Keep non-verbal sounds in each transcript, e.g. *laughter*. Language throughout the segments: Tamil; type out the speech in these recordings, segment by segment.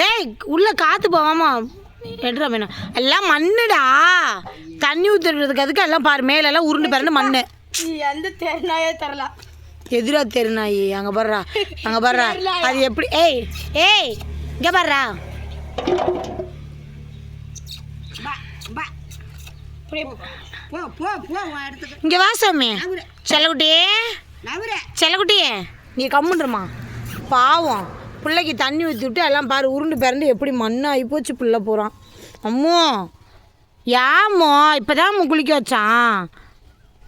ஏய் உள்ள காத்து போவாமா எடுறா வேணும் எல்லாம் மண்ணுடா. தண்ணி ஊற்றுறதுக்கு அதுக்கு எல்லாம் பாரு மேலெல்லாம் உருண்டு பிறந்து மண்ணு. எந்த தெருநாயே தரல எதிரா தெருநாயி அங்கே பாடுறா அங்கே பாடுறா அது எப்படி? ஏய் ஏய் இங்கே பாடுறா இங்கே வா சாமி. செல்லக்குட்டியே. செல்லக்குட்டியே நீ கம்முன்றமா. பாவம். பிள்ளைக்கு தண்ணி ஊற்றி விட்டு எல்லாம் பாரு உருண்டு பிறண்டு எப்படி மண்ணாகி போச்சு பிள்ளை போகிறான் அம்மோ யாமோ இப்போ தான் குளிக்க வச்சான்.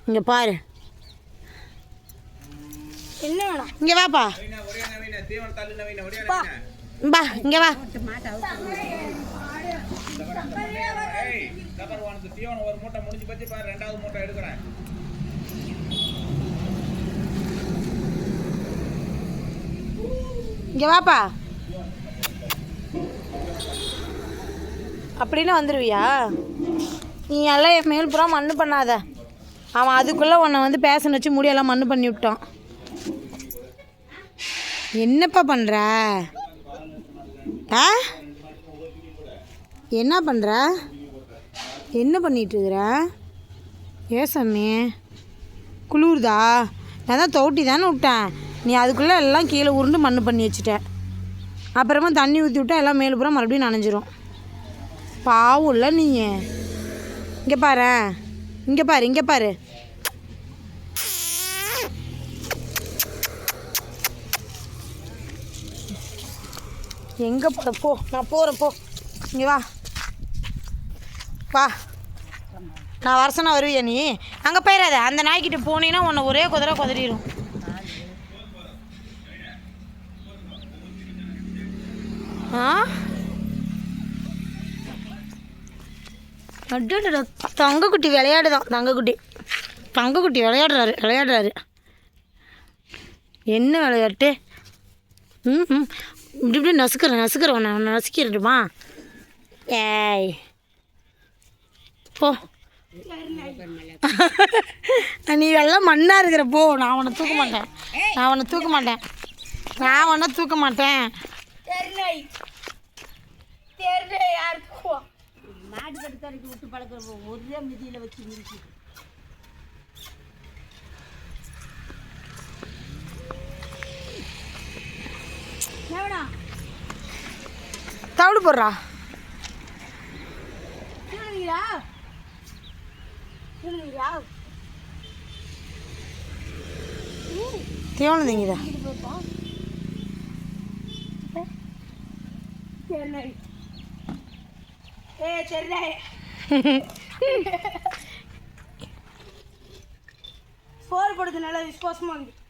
இங்கே பாரு. என்ன வேணும்? இங்கே வாப்பா. பா இங்கே வா. ஒரு மூட்டை முடிஞ்சு பச்சு பாரு ரெண்டாவது மூட்டை எடுக்கிறேன். இங்கே வாப்பா. அப்படின்னு வந்துடுவியா நீ எல்லாம் என் மேல் புறம் மண்ணு பண்ணாத. அவன் அதுக்குள்ளே உன்னை வந்து பேச வச்சு முடியெல்லாம் மண்ணு பண்ணி விட்டான். என்னப்பா பண்ணுற ஆ? என்ன பண்ணுற என்ன பண்ணிட்டு ஏ சாமி குளிருதா? நான் தான் தோட்டி தானே விட்டேன். நீ அதுக்குள்ளே எல்லாம் கீழே உருண்டு மண் பண்ணி வச்சுட்டேன். அப்புறமா தண்ணி ஊற்றி விட்டா எல்லாம் மேலுப்புறம் மறுபடியும் நனைஞ்சிரும். பாவம்ல நீ. இங்கே பாரு. இங்கே பாரு இங்கே பாரு. எங்கே போகிற போ நான் போகிறேன் போ. இங்கே வா. வா. நான் வரசனா வருவியா நீ? அங்கே போயிடாத. அந்த நாய்க்கிட்ட போனீங்கன்னா உன்னை ஒரே குதிரை குதறிடும் ஆ? தங்கக்குட்டி விளையாடுதான் தங்கக்குட்டி. தங்கக்குட்டி விளையாடுறாரு விளையாடுறாரு. என்ன விளையாட்டு? ம் ம். இப்படி இப்படி நசுக்கிறேன் நசுக்கிறேன் உன்னை உன்னை நசுக்கிடட்டுமா? ஏய். போ. *laughs* நீ எல்லாம் மண்ணாக இருக்கிற போ. நான் உன்னை தூக்க மாட்டேன். நான் உன்னை தூக்க மாட்டேன். நான் உன்னை தூக்க மாட்டேன். தெருநாய் தெருநாய் யாருக்கு மாடு கட்டுத்தரைக்கு விட்டு பழக்கிற ஒரே மிதியில் வச்சு எவனா? தவிடு போடுறா. திருநீரா திருநீரா தீவனம் திங்குதா தெருநாய் ஏ தெருநாய் சோறு போடுறது நல்லா விசுவாசமாக இருக்கு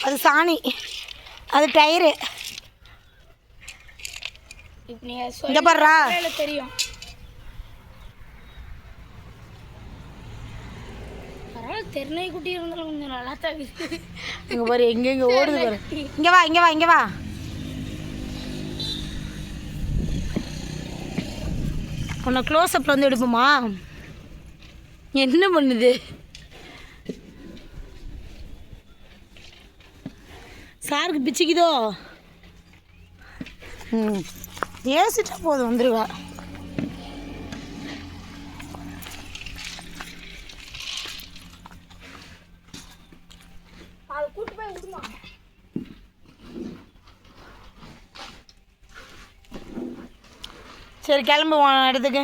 அது சாணி அது டயரு இங்கே சொல்ல தெரியும். தெருநாய் குட்டி இருந்தாலும் கொஞ்சம் நல்லா தான் இங்கே பாரு எங்கே இங்கே ஓடுது பாரு. இங்கே வா இங்கே வா இங்கே வா. உன்னை க்ளோஸ்அப்பில் வந்து எடுப்போமா? என்ன பண்ணுது? சாருக்கு பிச்சுக்குதோ? ம். ஏசிட்டா போதும் வந்துருவா. அதை கூட்டு போய் விடுமா சரி கிளம்புவோம் இடத்துக்கு